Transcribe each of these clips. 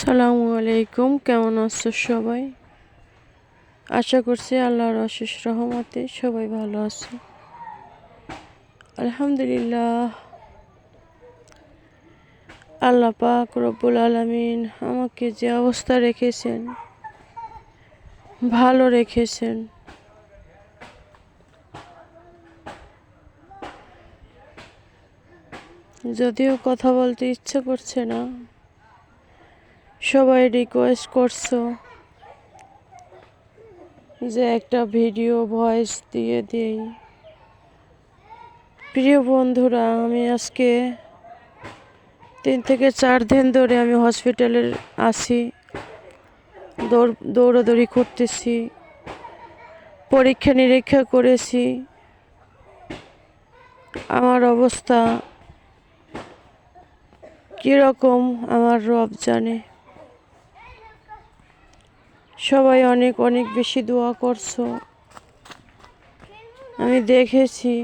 আসসালামু আলাইকুম, কেমন আছো সবাই? আশা করছি আল্লাহর অশেষ রহমতে সবাই ভালো আছো। আলহামদুলিল্লাহ। আল্লাহ পাক রব্বুল আলমিন আমাকে যে অবস্থা রেখেছেন, ভালো রেখেছেন। যদিও কথা বলতে ইচ্ছে করছে না সবাই রিকোয়েস্ট করছ যে একটা ভিডিও ভয়েস দিয়ে দিই। প্রিয় বন্ধুরা, আমি আজকে তিন থেকে চার দিন ধরে আমি হসপিটালে আছি, দৌড়, দৌড়াদৌড়ি করতেছি, পরীক্ষা নিরীক্ষা করেছি। আমার অবস্থা কীরকম আমার রব জানে। সবাই অনেক অনেক বেশি দোয়া করছ। আমি দেখেছি।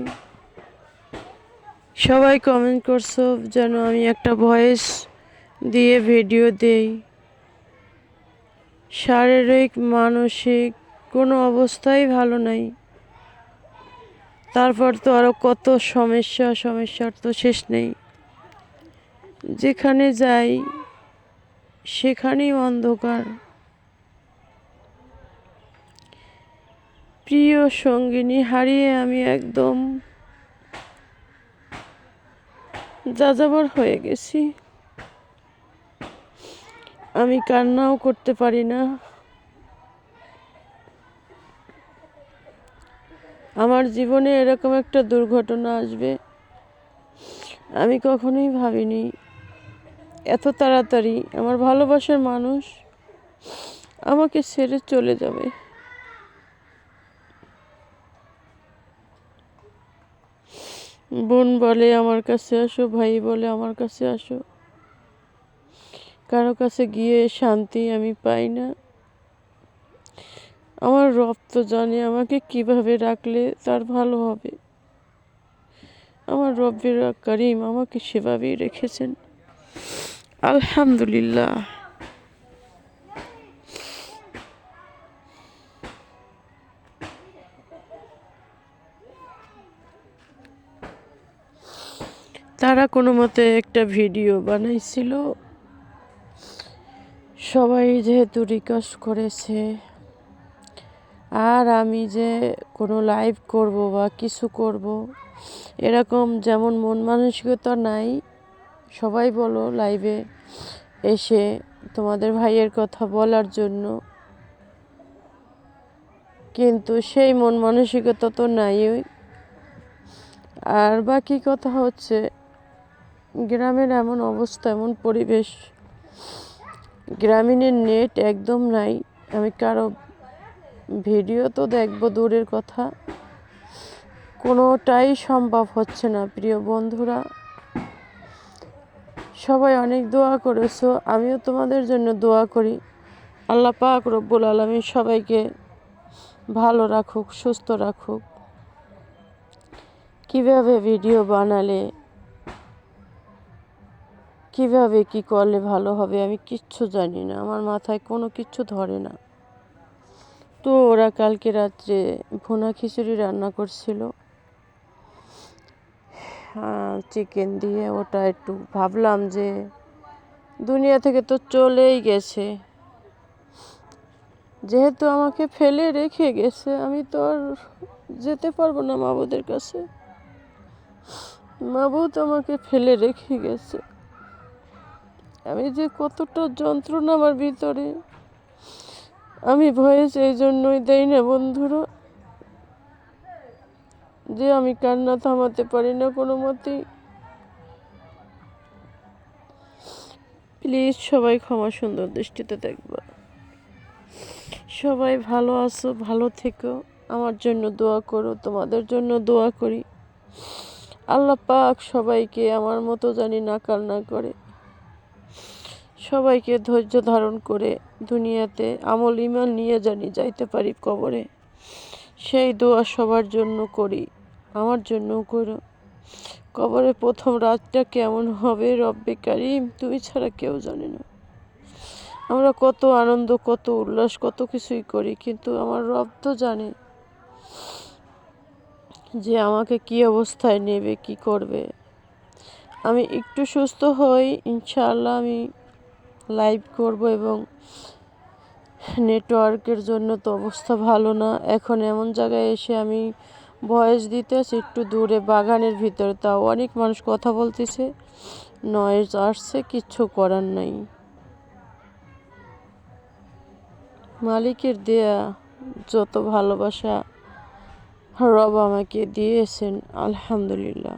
সবাই কমেন্ট করছ যেন আমি একটা ভয়েস দিয়ে ভিডিও দেই। শারীরিক, মানসিক কোনো অবস্থাই ভালো নাই। তারপর তো আরও কত সমস্যা, সমস্যার তো শেষ নেই। যেখানে যাই, সেখানেই অন্ধকার। প্রিয় সঙ্গিনী, হারিয়ে আমি একদম যাযাবর হয়ে গেছি। আমি কান্নাও করতে পারি না। আমার জীবনে এরকম একটা দুর্ঘটনা আসবে, আমি কখনোই ভাবিনি। এত তাড়াতাড়ি, আমার ভালোবাসার মানুষ আমাকে ছেড়ে চলে যাবে। বোন বলে আমার কাছে আসো, ভাই বলে আমার কাছে আসো। কারও কাছে গিয়ে শান্তি আমি পাই না। আমার রব তো জানে আমাকে কীভাবে রাখলে তার ভালো হবে? আমার রব্বের করিম আমাকে সেভাবেই রেখেছেন। আলহামদুলিল্লাহ। তারা কোনো মতে একটা ভিডিও বানাইছিল। সবাই যেহেতু রিকোয়েস্ট করেছে, আর আমি যে কোনো লাইভ করব বা কিছু করব, এরকম যেমন মন মানসিকতা নাই, সবাই বলো লাইভে এসে তোমাদের ভাইয়ের কথা বলার জন্য। কিন্তু সেই মন মানসিকতা তো নাই আর বাকি কথা হচ্ছে গ্রামের এমন অবস্থা, এমন পরিবেশ। গ্রামীণের নেট একদম নাই। আমি কারও ভিডিও তো দেখব দূরের কথা। কোনোটাই সম্ভব হচ্ছে না, প্রিয় বন্ধুরা। সবাই অনেক দোয়া করেছ, আমিও তোমাদের জন্য দোয়া করি। আল্লাহ পাক রব্বুল আলমী সবাইকে ভালো রাখুক, সুস্থ রাখুক। কীভাবে ভিডিও বানালে কীভাবে কি করলে ভালো হবে আমি কিচ্ছু জানি না। আমার মাথায় কোনো কিচ্ছু ধরে না। তো ওরা কালকে রাত্রে ভুনা খিচুড়ি রান্না করছিল। চিকেন দিয়ে ওটা একটু ভাবলাম যে দুনিয়া থেকে তো চলেই গেছে। যেহেতু আমাকে ফেলে রেখে গেছে, আমি তো আর যেতে পারব না মাবুদের কাছে। মাবুদ আমাকে ফেলে রেখে গেছে। আমি যে কতটা যন্ত্রণা আমার ভিতরে। আমি ভয়েস এই জন্যই দেই না বন্ধুরা যে আমি কান্না থামাতে পারি না কোনো মতেই। প্লিজ সবাই ক্ষমা সুন্দর দৃষ্টিতে দেখবা। সবাই ভালো আছো, ভালো থেকো। আমার জন্য দোয়া করো, তোমাদের জন্য দোয়া করি। আল্লাহ পাক সবাইকে আমার মতো জানি না কান্না করে। সবাইকে ধৈর্য ধারণ করে দুনিয়াতে আমল ইমান নিয়ে জানি যাইতে পারি কবরে। সেই দোয়া সবার জন্য করি, আমার জন্যও করো। কবরে প্রথম রাতটা কেমন হবে রব্বে কারিম, তুমি ছাড়া কেউ জানে না। আমরা কত আনন্দ, কত উল্লাস, কত কিছুই করি, কিন্তু আমার রব তো জানে যে আমাকে কি অবস্থায় নেবে, কি করবে। আমি একটু সুস্থ হই, ইনশাআল্লাহ আমি লাইভ করব এবং নেটওয়ার্কের জন্য তো অবস্থা ভালো না। এখন এমন জায়গায় এসে আমি ভয়েস দিতে আছি একটু দূরে, বাগানের ভিতরে। তাও অনেক মানুষ কথা বলতেছে নয়েজ আসছে, কিচ্ছু করার নাই। মালিকের দেয়া যত ভালোবাসা রব আমাকে দিয়েছেন, আলহামদুলিল্লাহ।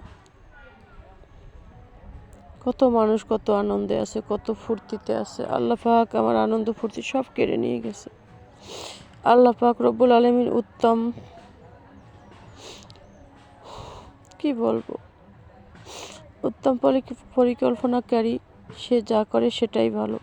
কত মানুষ কত আনন্দে আছে, কত ফুর্তিতে আছে। আল্লাহ পাক আমার আনন্দ, ফুর্তি সব কেড়ে নিয়ে গেছে। আল্লাহ পাক রব্বুল আলমীর উত্তম। কি বলব? উত্তম পরি- পরিকল্পনাকারী, সে যা করে সেটাই ভালো।